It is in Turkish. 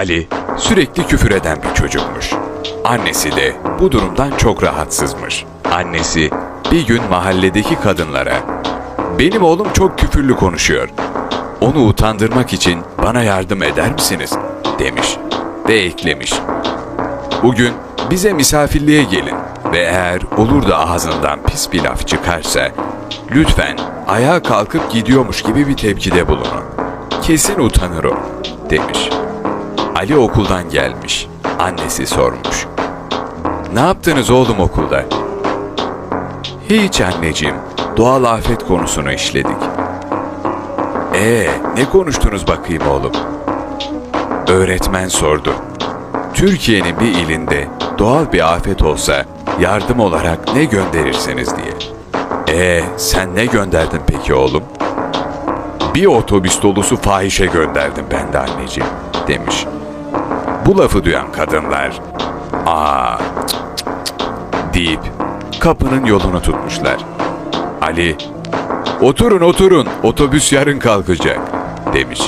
Ali sürekli küfür eden bir çocukmuş. Annesi de bu durumdan çok rahatsızmış. Annesi bir gün mahalledeki kadınlara "Benim oğlum çok küfürlü konuşuyor. Onu utandırmak için bana yardım eder misiniz?" demiş ve eklemiş. Bugün bize misafirliğe gelin ve eğer olur da ağzından pis bir laf çıkarsa lütfen ayağa kalkıp gidiyormuş gibi bir tepkide bulunun. Kesin utanır o demiş. Ali okuldan gelmiş. Annesi sormuş. Ne yaptınız oğlum okulda? Hiç anneciğim. Doğal afet konusunu işledik. Ee, ne konuştunuz bakayım oğlum? Öğretmen sordu. Türkiye'nin bir ilinde doğal bir afet olsa yardım olarak ne gönderirsiniz diye. Ee, sen ne gönderdin peki oğlum? Bir otobüs dolusu fahişe gönderdim ben de anneciğim, demiş. Bu lafı duyan kadınlar, aa cık deyip kapının yolunu tutmuşlar. Ali, oturun oturun, otobüs yarın kalkacak, demiş.